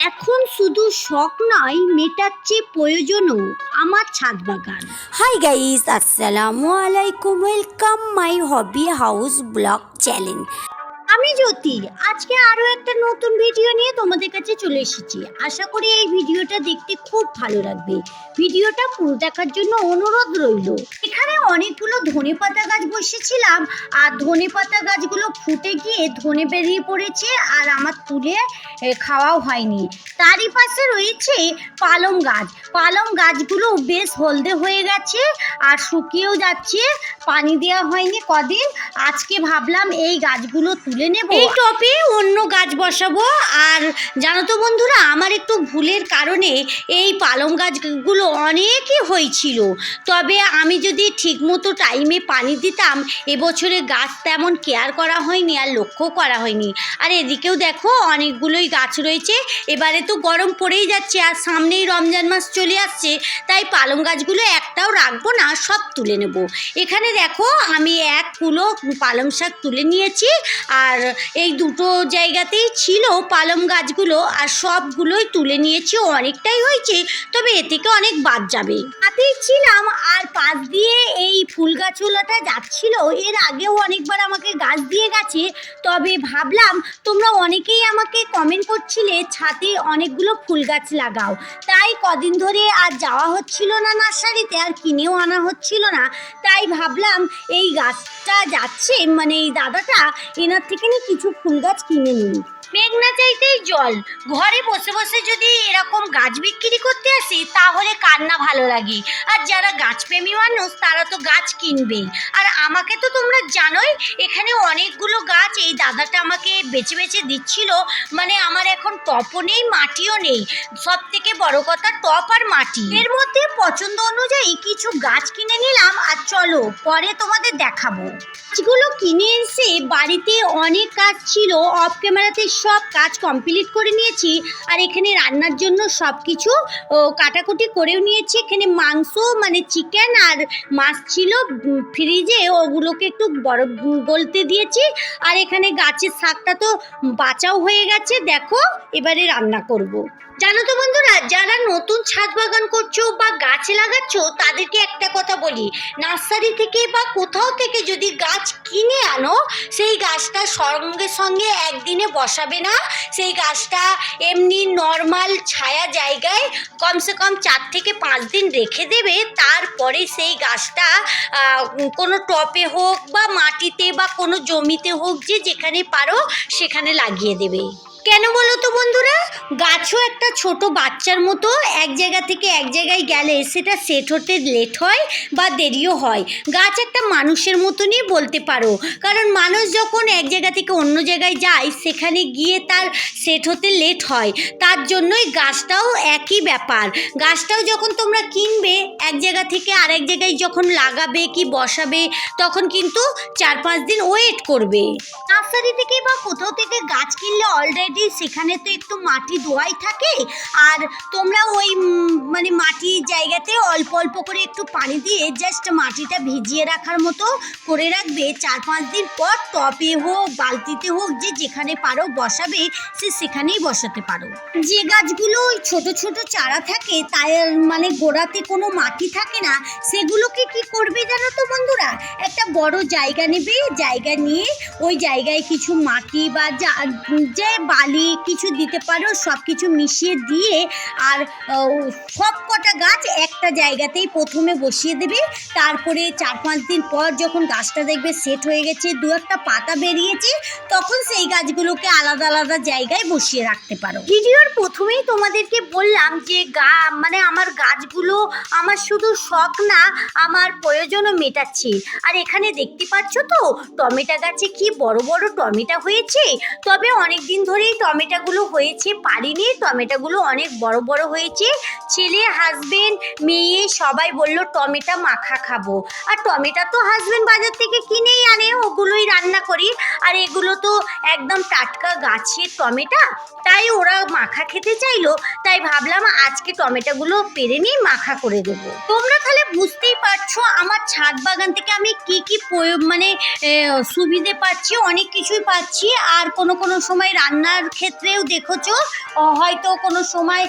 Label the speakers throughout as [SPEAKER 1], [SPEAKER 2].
[SPEAKER 1] এখন শুধু শখ নয় মেটাচ্ছে প্রয়োজনও আমার ছাদ বাগান।
[SPEAKER 2] হাই গাইস আসসালামু আলাইকুম welcome my hobby house blog channel
[SPEAKER 1] আমি জ্যোতি আজকে আরও একটা নতুন ভিডিও নিয়ে তোমাদের কাছে চলে এসেছি। আশা করি এই ভিডিওটা দেখতে খুব ভালো লাগবে। ভিডিওটা পুরো দেখার জন্য অনুরোধ রইল। এখানে অনেকগুলো ধনে পাতা গাছ বসেছিলাম, আর ধনে পাতা গাছগুলো ফুটে গিয়ে ধনে বেরিয়ে পড়েছে, আর আমার তুলে খাওয়াও হয়নি। তারই পাশে রয়েছে পালং গাছ। পালং গাছগুলো বেশ হলদে হয়ে গেছে, আর শুকিয়েও যাচ্ছে। পানি দেওয়া হয়নি কদিন। আজকে ভাবলাম এই গাছগুলো তুলে নেব। এই টপে অন্য গাছ বসাবো। আর জানো তো বন্ধুরা, আমার একটু ভুলের কারণে এই পালং গাছগুলো অনেকই হয়েছিল। তবে আমি যদি ঠিকমতো টাইমে পানি দিতাম, এবছরে গাছ তেমন কেয়ার করা হয়নি আর লক্ষ্য করা হয়নি। আর এদিকেও দেখো, অনেকগুলোই গাছ রয়েছে। এবারে তো গরম পড়েই যাচ্ছে আর সামনেই রমজান মাস চলে আসছে। তাই পালং গাছগুলো একটাও রাখব না, সব তুলে নেব। এখানে দেখো, আমি এক কুলো পালং শাক তুলে নিয়েছি। আর এই দুটো জায়গাতেই ছিল পালং গাছগুলো আর সবগুলোই তুলে নিয়েছি, অনেকটাই হয়েছে, তবে এ থেকে অনেক বাদ যাবে। হাতেই ছিলাম আর ফুল গাছগুলোটা যাচ্ছিল, এর আগেও অনেকবার আমাকে গাছ দিয়ে গেছে, তবে ভাবলাম তোমরা অনেকেই আমাকে কমেন্ট করছিলে ছাদে অনেকগুলো ফুল গাছ লাগাও। তাই কদিন ধরে আর যাওয়া হচ্ছিল না নার্সারিতে, আর কিনেও আনা হচ্ছিল না। তাই ভাবলাম এই গাছটা যাচ্ছে মানে এই দাদাটা, এনার থেকে নিয়ে কিছু ফুল গাছ কিনে নিই। মেঘনা চাইতেই জল। ঘরে বসে বসে যদি এরকম গাছ বিক্রি করতে আসি, তাহলে কার না ভালো লাগে? আর যারা গাছপ্রেমী মানুষ, তারা তো গাছ কিনবেই। আর আমাকে তো তোমরা জানোই, এখানে অনেকগুলো গাছ, এই দাদাটা আমাকে বেছে বেছে দিচ্ছিল। মানে আমার এখন টপও নেই মাটিও নেই। সব থেকে বড় কথা টপ আর মাটি। এর মধ্যে পছন্দ অনুযায়ী কিছু গাছ কিনে নিলাম, আর চলো পরে তোমাদের দেখাবো। গাছগুলো কিনে এসে বাড়িতে অনেক কাজ ছিল অফ ক্যামেরাতে সব কাজ কমপ্লিট করে নিয়েছি, আর এখানে রান্নার জন্য সব কিছু কাটাকুটি করেও নিয়েছি। এখানে মাংস মানে চিকেন আর মাছ ছিল ফ্রিজে ওগুলোকে একটু বড় গলতে দিয়েছি আর এখানে গাছের শাকটা তো বাঁচাও হয়ে গেছে দেখো, এবারে রান্না করব। জানো তো বন্ধুরা, যারা নতুন ছাদ বাগান করছ বা গাছ লাগাচ্ছ, তাদেরকে একটা কথা বলি। নার্সারি থেকে বা কোথাও থেকে যদি গাছ কিনে আনো, সেই গাছটা সঙ্গে সঙ্গে একদিনে বসাবে না। সেই গাছটা এমনি নর্মাল ছায়া জায়গায় কমসে কম চার থেকে পাঁচ দিন রেখে দেবে। তারপরে সেই গাছটা কোনো টপে হোক বা মাটিতে বা কোনো জমিতে হোক যে যেখানে পারো, সেখানে লাগিয়ে দেবে। কেন বলো তো বন্ধুরা? গাছও একটা ছোট বাচ্চার মতো এক জায়গা থেকে এক জায়গায় গেলে সেটা সেট হতে লেট হয় বা দেরিও হয়। গাছ একটা মানুষের মতনই বলতে পারো। কারণ মানুষ যখন এক জায়গা থেকে অন্য জায়গায় যায়, সেখানে গিয়ে তার সেট হতে লেট হয়। তার জন্যই গাছটাও একই ব্যাপার। গাছটাও যখন তোমরা কিনবে, এক জায়গা থেকে আরেক জায়গায় যখন লাগাবে কি বসাবে, তখন কিন্তু চার পাঁচ দিন ওয়েট করবে। নার্সারি থেকে বা কোথাও থেকে গাছ কিনলে অলরেডি সেখানে তো একটু মাটি দোয়াই থাকে। আর তোমরা ওই মানে মাটির জায়গাতে অল্প অল্প করে একটু পানি দিয়ে জাস্ট মাটিটা ভিজিয়ে রাখার মতো করে রাখবে। চার পাঁচ দিন পর টপে হোক, বালতিতে হোক, যে যেখানে পারো বসাবে, সে সেখানেই বসাতে পারো। যে গাছগুলো ওই ছোট ছোট চারা থাকে, তাই মানে গোড়াতে কোনো মাটি থাকে না, সেগুলোকে কি করবে জানো তো বন্ধুরা? একটা বড় জায়গা নেবে, জায়গা নিয়ে ওই জায়গায় কিছু মাটি বা যা, যে বালি কিছু দিতে পারো সব কিছু মিশিয়ে দিয়ে আর সব কটা গাছ একটা জায়গাতেই প্রথমে বসিয়ে দেবে। তারপরে চার পাঁচ দিন পর যখন গাছটা দেখবে সেট হয়ে গেছে, দু একটা পাতা বেরিয়েছে, তখন সেই গাছগুলোকে আলাদা আলাদা জায়গায় বসিয়ে রাখতে পারো। ভিডিওর প্রথমেই তোমাদেরকে বললাম যে গা মানে আমার গাছগুলো আমার শুধু শখ না, আমার প্রয়োজনও মেটাচ্ছে। আর এখানে দেখতে পাচ্ছ তো, টমেটো গাছে কি বড় বড় টমেটো হয়েছে? তবে অনেক দিন ধরেই টমেটোগুলো হয়েছে, পারিনি। টমেটোগুলো অনেক বড় বড় হয়েছে। ছেলে হাজবেন্ড মেয়ে সবাই বলল, টমেটো মাখা খাব। আর টমেটো তো হাজবেন্ড বাজার থেকে কিনেই আনে, ওগুলোই রান্না করি। আর এগুলো তো একদম টাটকা গাছের টমেটো, তাই ওরা মাখা খেতে চাইলো। তাই ভাবলাম আজকে টমেটোগুলো পেরে নিয়ে মাখা করে দেবো। তোমরা তাহলে বুঝতেই পারছ আমার ছাদ বাগান থেকে আমি কি কি মানে সুবিধে পাচ্ছি, অনেক কিছুই পাচ্ছি। আর কোনো কোনো সময় রান্নার লঙ্কার ক্ষেত্রেও দেখেছ? হয়তো কোনো সময়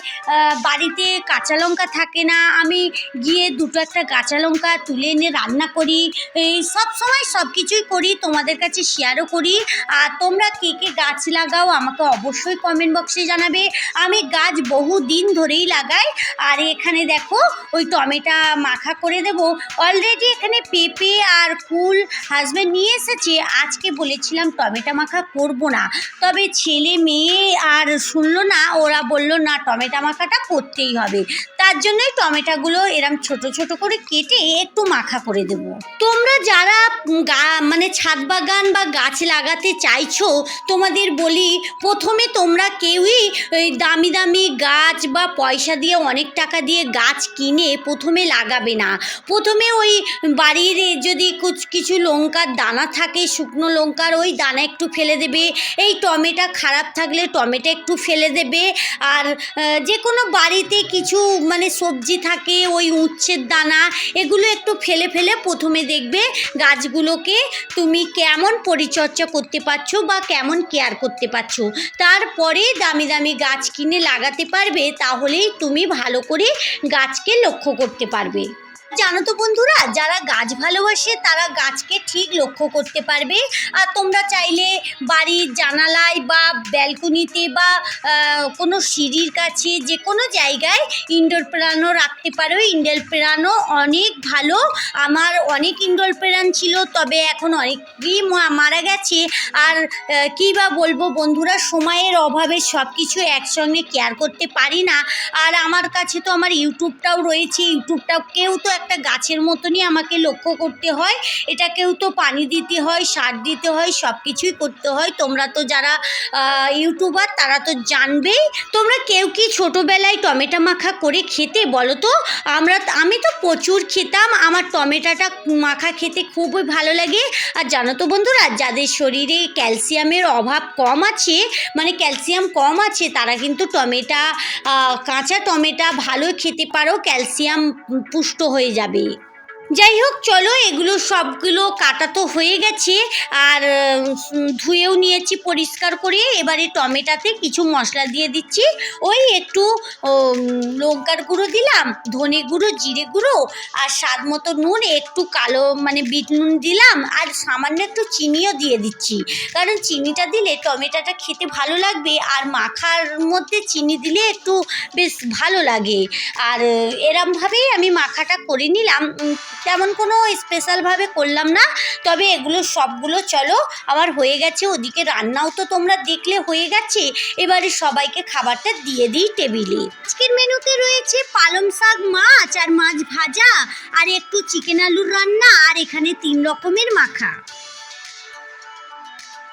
[SPEAKER 1] বাড়িতে কাঁচা লঙ্কা থাকে না। আমি গিয়ে দুটো একটা কাঁচা লঙ্কা তুলে এনে রান্না করি। এই সব সময় সব কিছুই করি, তোমাদের কাছে শেয়ারও করি। আর তোমরা কে কে গাছ লাগাও আমাকে অবশ্যই কমেন্ট বক্সে জানাবে। আমি গাছ বহু দিন ধরেই লাগাই। আর এখানে দেখো, ওই টমেটো মাখা করে দেব। অলরেডি এখানে পেঁপে আর ফুল হাজব্যান্ড নিয়ে এসেছে। আজকে বলেছিলাম টমেটো মাখা করব না। তবে ছেলে মেয়ে আর শুনলো না, ওরা বলল, না, টমেটো মাখাটা করতেই হবে। তার জন্যই টমেটোগুলো এরম ছোট ছোট করে কেটে একটু মাখা করে দেব। যারা গা- মানে ছাদ বাগান বা গাছ লাগাতে চাইছো, তোমাদের বলি, প্রথমে তোমরা কেউই ওই দামি দামি গাছ বা পয়সা দিয়ে অনেক টাকা দিয়ে গাছ কিনে প্রথমে লাগাবে না। প্রথমে ওই বাড়ির যদি কুছ- কিছু লঙ্কার দানা থাকে, শুকনো লঙ্কার, ওই দানা একটু ফেলে দেবে। এই টমেটো খারাপ থাকলে টমেটো একটু ফেলে দেবে। আর যে কোনো বাড়িতে কিছু মানে সবজি থাকে, ওই উচ্ছের দানা, এগুলো একটু ফেলে ফেলে প্রথমে দেখবে। গাছগুলোকে তুমি কেমন পরিচর্যা করতে পারছ বা কেমন কেয়ার করতে পারছ? তারপরে দামি দামি গাছ কিনে লাগাতে পারবে, তাহলেই তুমি ভালো করে গাছকে লক্ষ্য করতে পারবে। জানো তো বন্ধুরা, যারা গাছ ভালোবাসে তারা গাছকে ঠিক লক্ষ্য করতে পারবে। আর তোমরা চাইলে বাড়ির জানালায় বা ব্যালকনিতে বা কোনো সিঁড়ির কাছে যে কোনো জায়গায় ইনডোর প্রাণও রাখতে পারো। ইনডোর প্রাণও অনেক ভালো। আমার অনেক ইনডোর প্রাণ ছিল, তবে এখন অনেকই মারা গেছে। আর কী বা বলব বন্ধুরা, সময়ের অভাবে সব কিছু একসঙ্গে কেয়ার করতে পারি না। আর আমার কাছে তো আমার ইউটিউবটাও রয়েছে, ইউটিউবটাও কেউ তো একটা গাছের মতনই আমাকে লক্ষ্য করতে হয়। এটাকেও তো পানি দিতে হয়, সার দিতে হয় সব কিছুই করতে হয়। তোমরা তো যারা ইউটিউবার, তারা তো জানবেই। তোমরা কেউ কি ছোটোবেলায় টমেটো মাখা করে খেতে বলো তো? আমরা, আমি তো প্রচুর খেতাম। আমার টমেটোটা মাখা খেতে খুবই ভালো লাগে। আর জানো তো বন্ধুরা, যাদের শরীরে ক্যালসিয়ামের অভাব কম আছে মানে ক্যালসিয়াম কম আছে, তারা কিন্তু টমেটা কাঁচা টমেটো ভালো খেতে পারো। ক্যালসিয়াম পুষ্ট হয়ে যাবে। যাই হোক চলো, এগুলো সবগুলো কাটা তো হয়ে গেছে। আর ধুয়েও নিয়েছি পরিষ্কার করে। এবারে টমেটাতে কিছু মশলা দিয়ে দিচ্ছি। ওই একটু লঙ্কার গুঁড়ো দিলাম, ধনে গুঁড়ো, জিরে গুঁড়ো, আর স্বাদ মতো নুন, একটু কালো মানে বিট নুন দিলাম, আর সামান্য একটু চিনিও দিয়ে দিচ্ছি। কারণ চিনিটা দিলে টমেটোটা খেতে ভালো লাগবে, আর মাখার মধ্যে চিনি দিলে একটু বেশ ভালো লাগে। আর, এরমভাবেই আমি মাখাটা করে নিলাম। তেমন কোনো স্পেশালভাবে করলাম না। তবে এগুলো সবগুলো চলো, আমার হয়ে গেছে, ওদিকে রান্নাও তো তোমরা দেখলে হয়ে গেছে। এবারে সবাইকে খাবারটা দিয়ে দিই টেবিলে। আজকের মেনুতে রয়েছে পালং শাক মাছ আর মাছ ভাজা, আর একটু চিকেন আলুর রান্না, আর এখানে তিন রকমের মাখা।